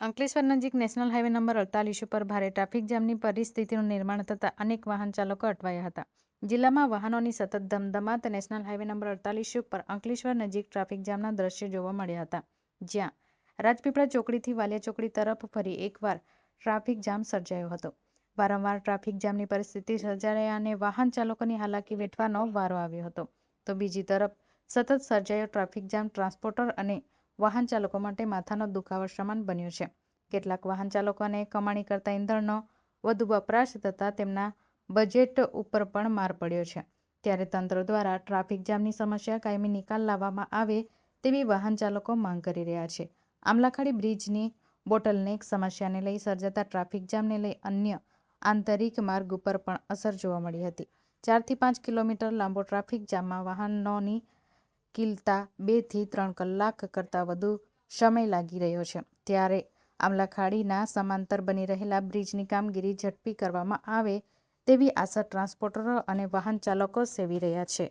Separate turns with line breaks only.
અંકલેશ્વર નજીક national highway number અડતાલીસ ઉપર ભારે ટ્રાફિક જામની પરિસ્થિતિનું નિર્માણ થતાં અનેક વાહન ચાલકો અટવાયા હતા. જિલ્લામાં વાહનોની સતત ધમધમાત નેશનલ હાઈવે નંબર અડતાલીસ ઉપર અંકલેશ્વર નજીક ટ્રાફિક જામના દ્રશ્યો જોવા મળ્યા હતા. જ્યાં રાજપીપળા ચોકડીથી વાલિયા ચોકડી તરફ ફરી એકવાર ટ્રાફિક જામ સર્જાયો હતો. વારંવાર ટ્રાફિક જામની પરિસ્થિતિ સર્જાઈ અને વાહન ચાલકોની હાલાકી વેઠવાનો વારો આવ્યો હતો. તો બીજી તરફ સતત સર્જાયો ટ્રાફિક જામ ટ્રાન્સપોર્ટર અને વાહન ચાલકો માટે માથાનો દુખાવો સમાન બન્યો છે. કેટલાક વાહન ચાલકોને કમાણી કરતા ઈંધણનો વધુ વપરાશ થતાં તેમના બજેટ ઉપર પણ માર પડ્યો છે. ત્યારે તંત્ર દ્વારા ટ્રાફિક જામની સમસ્યા કાયમી નિકાલ લાવવામાં આવે તેવી વાહન ચાલકો માંગ કરી રહ્યા છે. આમલાખાડી બ્રિજની બોટલનેક સમસ્યાને લઈ સર્જાતા ટ્રાફિક જામને લઈ અન્ય આંતરિક માર્ગ ઉપર પણ અસર જોવા મળી હતી. ચારથી પાંચ કિલોમીટર લાંબો ટ્રાફિક જામમાં વાહનોની કિલતા બેથી ત્રણ કલાક કરતાં વધુ સમય લાગી રહ્યો છે. ત્યારે આમલાખાડીના સમાંતર બની રહેલા બ્રિજની કામગીરી ઝડપી કરવામાં આવે તેવી આશા ટ્રાન્સપોર્ટરો અને વાહન ચાલકો સેવી રહ્યા છે.